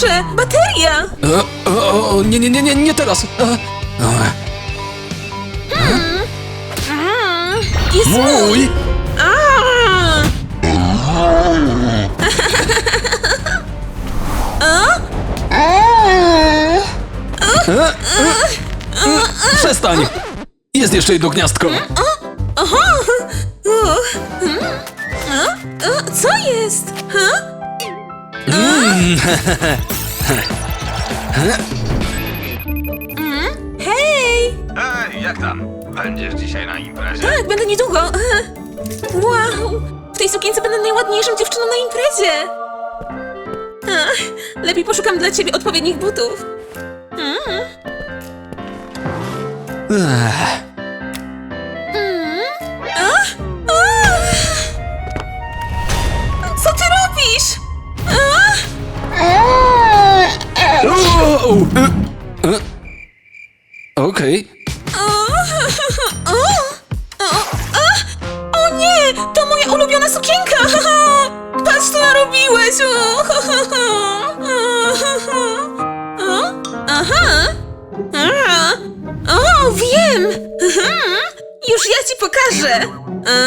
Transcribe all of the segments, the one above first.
proszę, bateria! O, o, o, nie, nie, nie, nie, nie teraz. A, a, Jest mój! Przestań! Jest jeszcze jedno gniazdko. Uch. Hmm? Co jest? Ha? Mm? Hej! Ej, jak tam? Będziesz dzisiaj na imprezie? Tak, będę niedługo. Wow! W tej sukience będę najładniejszą dziewczyną na imprezie. Ach, lepiej poszukam dla ciebie odpowiednich butów. Ech,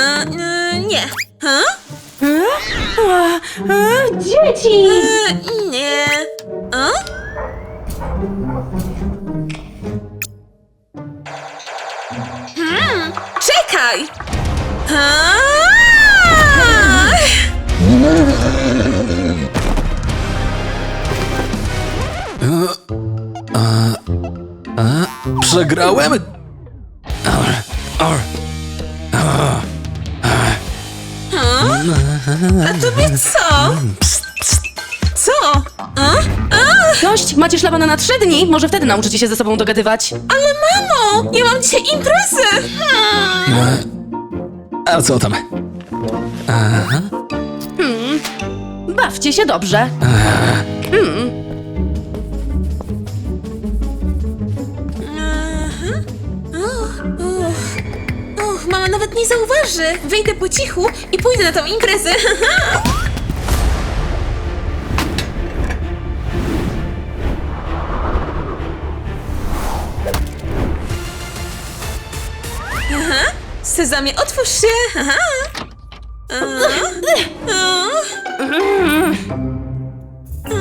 E, e, nie. Ha? Dzieci! E, nie. A? Hmm, czekaj! A! Przegrałem? Ar, ar. A tobie co? Co? A? A? Dość, macie szlabana na trzy dni, może wtedy nauczycie się ze sobą dogadywać. Ale mamo! Ja mam dzisiaj imprezę! Hmm. A co tam? Bawcie się dobrze. Aha. Nawet nie zauważy. Wyjdę po cichu i pójdę na tą imprezę. Aha. Sezamie, otwórz się. Aha. A. A. A.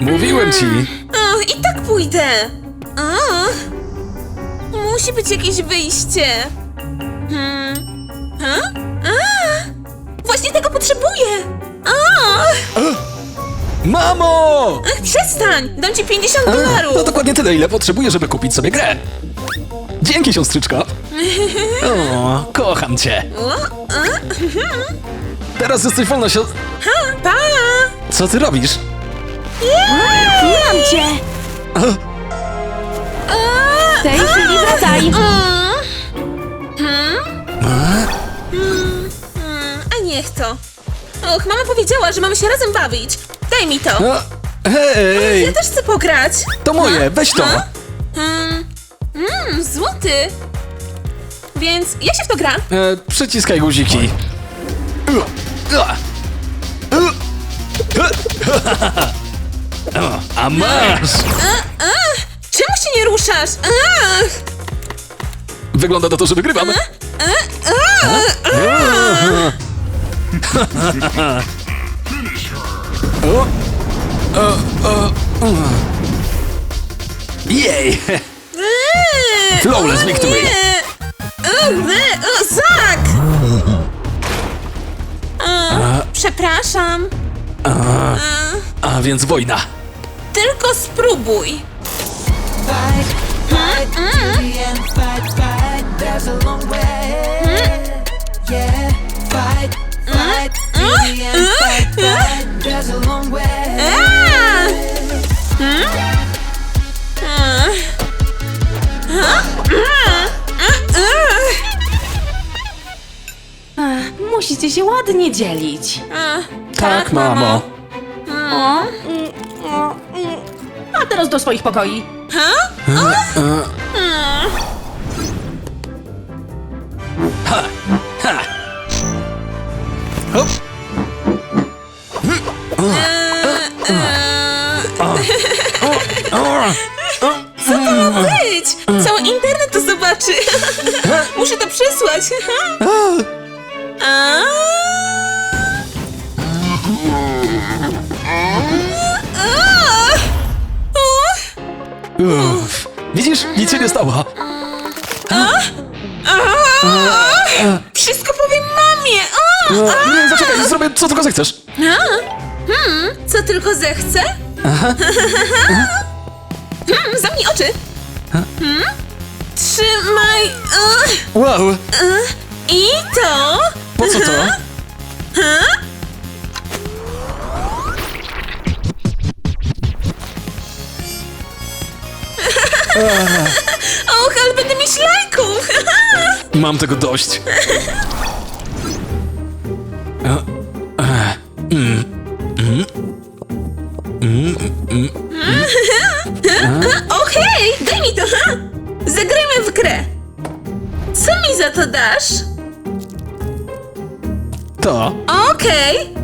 Mówiłem ci. O, i tak pójdę. O, musi być jakieś wyjście. Hmm. Ha? A, właśnie tego potrzebuję. O, Mamo! ach, przestań, dam ci 50 To dolarów. dokładnie tyle, ile potrzebuję, żeby kupić sobie grę. Dzięki, siostrzyczko. O, kocham cię. O, a, Teraz jesteś wolna, sios... ha, pa. Co ty robisz? Mam cię! Wracaj! A. Hmm? Hmm, hmm, A niech to. Och, mama powiedziała, że mamy się razem bawić. Daj mi to. A, hej! Ja też chcę pograć. To moje, weź to. Ha? Mm, mm, złoty. Więc jak się w to gra? E, przyciskaj guziki. A masz! A, a, czemu się nie ruszasz? Ach, Wygląda na to, że wygrywam. O, o, o, o. Jej! Flawless victory. Zak! Przepraszam. A, A więc wojna. Tylko spróbuj. Musicie się ładnie dzielić. A, Tak, mamo. Mm, mm. A teraz do swoich pokoi. Ha? Ha! Ha! Hop! Eee, Co to ma być? Cały internet to zobaczy. Muszę to przesłać. A? Uff. Widzisz, nic się nie stało. Wszystko powiem mamie. O! O, nie, zaczekaj, zrobię co tylko zechcesz. A? Hmm, co tylko zechcę? Hmm, zamknij oczy. Hmm? Trzymaj. Uh, Wow, uh, I to. po co to? Och, ale będę mieć lajków. Mam tego dość. E, e, mm, Okej, daj mi to. ha? Zagrajmy w grę. Co mi za to dasz? To. Okej.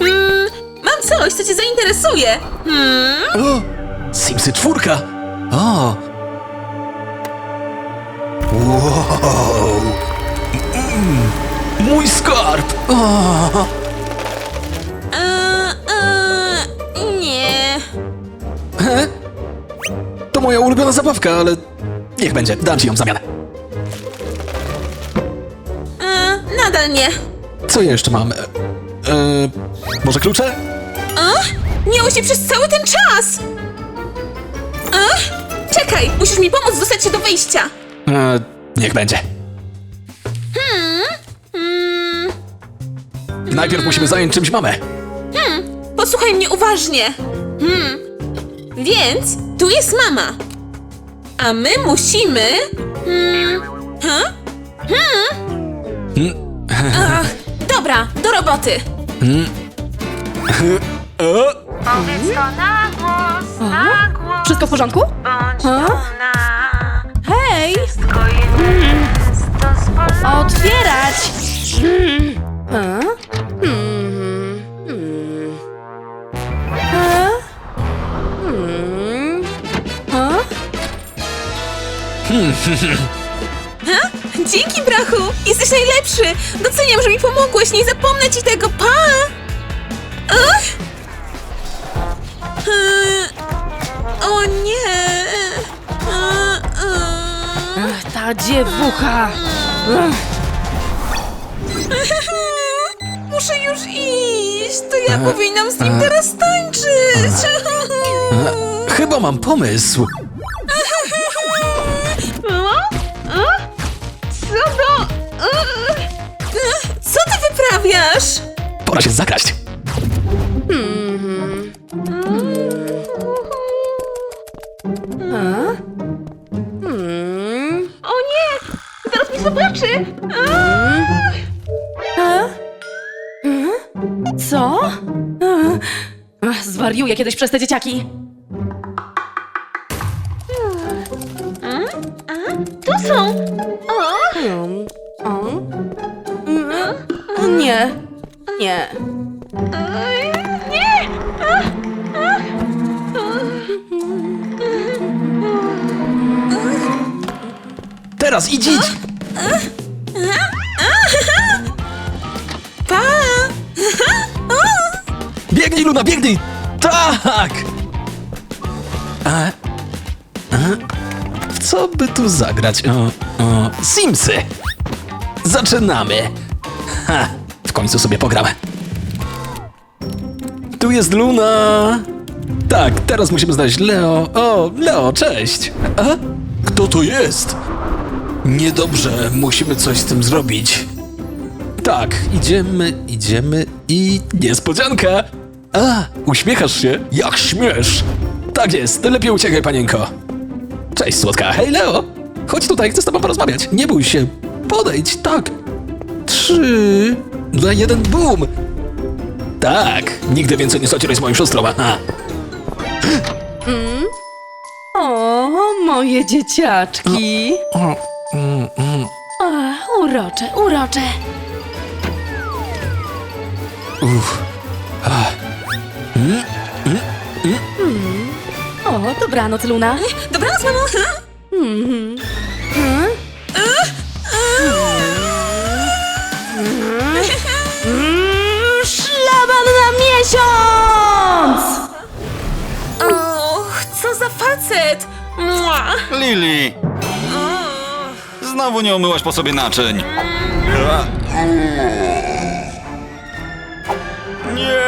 Mm, mam coś, co cię zainteresuje. Hmm? O, Simsy czwórka. O. Wow. Mm, mój skarb. O. Nie. He? To moja ulubiona zabawka, ale niech będzie, dam ci ją w zamian. E, nadal nie. Co jeszcze mam? E, e, może klucze? A? Miało się przez cały ten czas! A? Czekaj, musisz mi pomóc dostać się do wyjścia. E, niech będzie. Mm, Najpierw musimy zająć czymś mamę. posłuchaj mnie uważnie. Hmm. Więc tu jest mama. A my musimy... Hmm. Ha? Hmm. Ach, dobra, do roboty. Powiedz to na głos, na głos. Wszystko w porządku? Bądź dumna. Hej! Otwierać! Hmm. Hmm. Hmm. Dzięki, brachu! Jesteś najlepszy! Doceniam, że mi pomogłeś, nie zapomnę ci tego, pa! Ach! Eee, O nie! Eee, eee. Ach, ta dziewucha! Muszę już iść! To ja powinnam z nim teraz tańczyć! chyba mam pomysł. Co to? Co ty wyprawiasz? Pora się zakraść. Co? A? Ach, Zwariuję kiedyś przez te dzieciaki. Tu są! Hmm. O? Mm. Nie. Nie. Nie! Teraz idź, idź. Pa! Biegnij, Luna, biegnij! Tak! A, a, w co by tu zagrać? O, o, Simsy! Zaczynamy! Ha, w końcu sobie pogramy. Tu jest Luna! Tak, teraz musimy znaleźć Leo. O, Leo, cześć! A? Kto to jest? Niedobrze, musimy coś z tym zrobić. Tak, idziemy, idziemy i niespodzianka! A, uśmiechasz się? Jak śmiesz! Tak jest, lepiej uciekaj, panienko. Cześć, słodka. Hej, Leo! Chodź tutaj, chcę z tobą porozmawiać. Nie bój się. Podejdź, tak. Trzy, dwa, jeden, bum! Tak, nigdy więcej nie zacieraj z moją siostrą, aha. O, moje dzieciaczki. O, mm, mm. Ach, urocze, urocze. Uff. Ah. Mm, mm, Dobranoc, Luna. Dobranoc, mamo! Szlaban na miesiąc! Och, co za facet! Mua. Lili! Znowu nie umyłaś po sobie naczyń. Nie!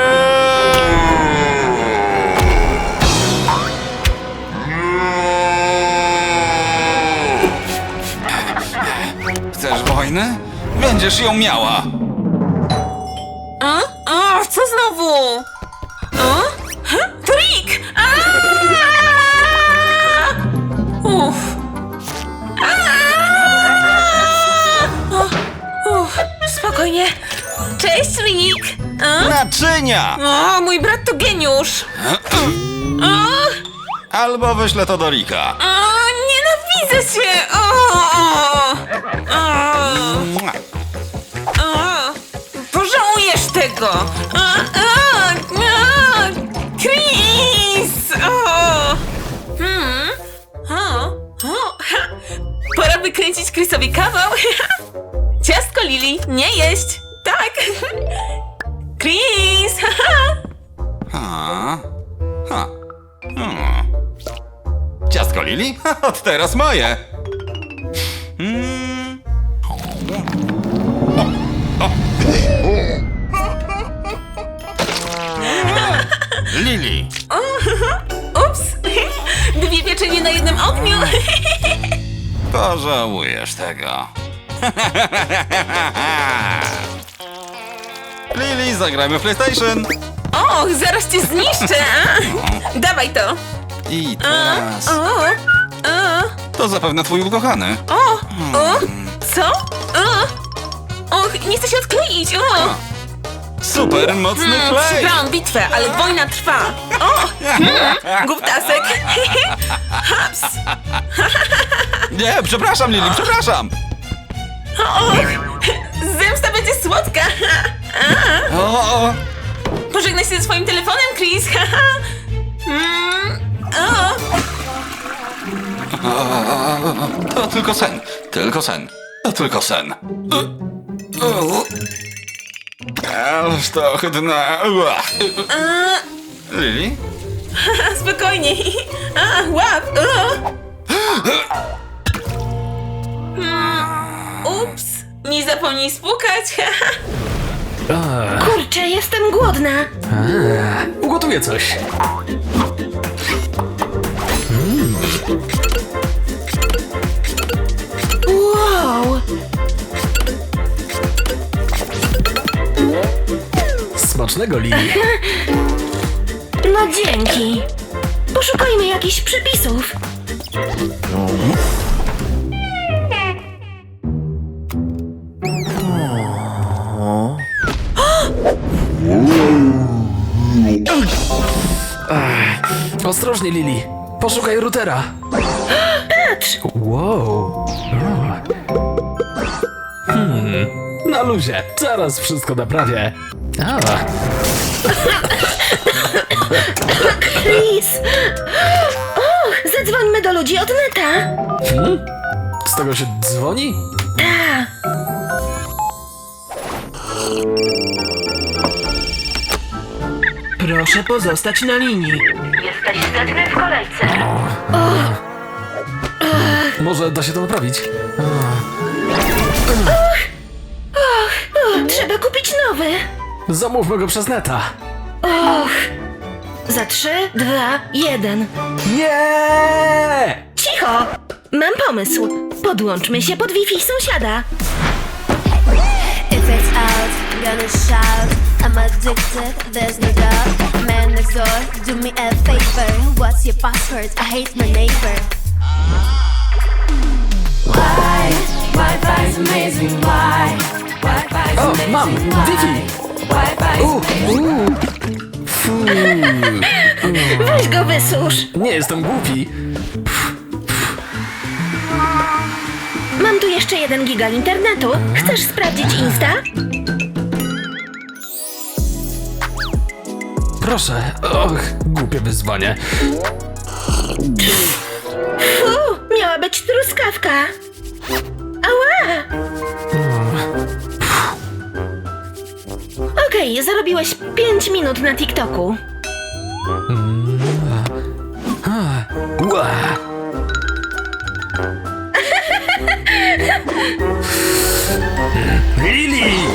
Chcesz wojny? Będziesz ją miała. Naczynia! O, mój brat to geniusz! O, Albo wyślę to do Rika. o, nienawidzę cię! O, o, o, Mua. o, pożałujesz tego! O, o, o, Chris! O, hmm, o, o, ha. Pora wykręcić Chrisowi kawał. Ciastko Lili, nie jeść! Tak! Chris! Ha. Ha. Hmm. Ciastko Lili? Od teraz moje. Mm. Lili. Ups! Dwie pieczenie na jednym ogniu! Pożałujesz tego. Lili, zagrajmy w PlayStation. Och, zaraz cię zniszczę! Dawaj to! I teraz. o, a, To zapewne twój ukochany. o, o, co? O, och, nie chcę się odkleić! O! Super mocny Mm, klej. Przegrałam bitwę, ale wojna trwa! O! Mm, Głuptasek! Haps! Nie, przepraszam, Lili, przepraszam. Och! Zemsta będzie słodka! O, o. Pożegnaj się ze swoim telefonem, Chris! Mm, o! To tylko sen. Tylko sen. To tylko sen. Ależ to ohydne. Ua. Lili? Spokojnie. A, łap. O. Hmm, Ups. Nie zapomnij spłukać. Kurczę, jestem głodna. Ugotuję coś. Wow! Smacznego, Lili. No dzięki. Poszukajmy jakichś przepisów. Ostrożnie, Lili. Poszukaj routera. Patrz! Wow. Hmm. Na luzie. Zaraz wszystko naprawię. A, Chris! O, zadzwońmy do ludzi od neta. z tego się dzwoni? Proszę pozostać na linii. Jesteś setny w kolejce. Może da się to naprawić? Trzeba kupić nowy. Zamówmy go przez neta. Och! Za trzy, dwa, jeden. Nie! Cicho! Mam pomysł. Podłączmy się pod Wi-Fi sąsiada. Gonna shout. I'm addicted, there's no doubt. Man next door, do me a favor. What's your password? I hate my neighbor. Why? Wi-Fi's amazing. Why? Wi-Fi's O, amazing. mam! Wi-Fi! Wi-Fi's amazing. Weź go wysusz. Nie jestem głupi. Mam tu jeszcze jeden giga internetu. Chcesz sprawdzić Insta? Proszę. Och, głupie wyzwanie. Fu, miała być truskawka. Ała! Okej, zarobiłeś 5 minut na TikToku. Ła! Lili!